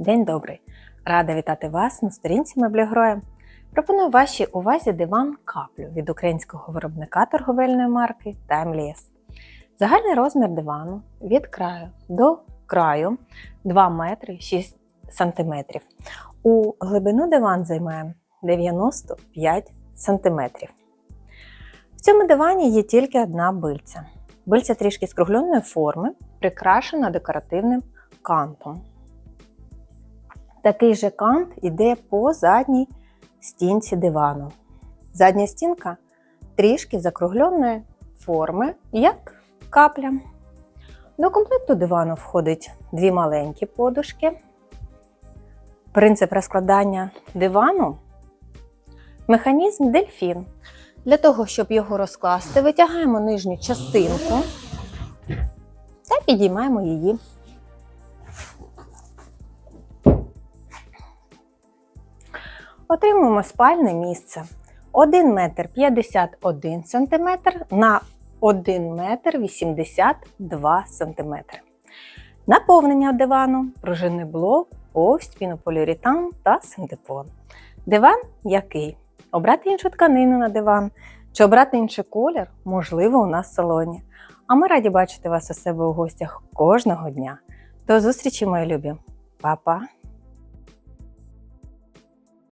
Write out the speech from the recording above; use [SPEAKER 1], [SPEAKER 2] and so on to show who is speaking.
[SPEAKER 1] День добрий! Рада вітати вас на сторінці меблігроя. Пропоную вашій увазі диван каплю від українського виробника торговельної марки Timeless. Загальний розмір дивану від краю до краю 2 метри 6 см. У глибину диван займає 95 см. В цьому дивані є тільки одна бильця. Бильця трішки скругленої форми, прикрашена декоративним кантом. Такий же кант іде по задній стінці дивану. Задня стінка трішки закругленої форми, як капля. До комплекту дивану входить дві маленькі подушки. Принцип розкладання дивану механізм дельфін. Для того, щоб його розкласти, витягаємо нижню частинку та підіймаємо її Отримуємо спальне місце 1 метр 51 см на 1 метр 82 см. Наповнення дивану, пружинний блок, повсть, пінополіуретан та синтепон. Диван який? Обрати іншу тканину на диван чи обрати інший колір, можливо, у нас в салоні. А ми раді бачити вас у себе у гостях кожного дня. До зустрічі, мої любі! Па-па!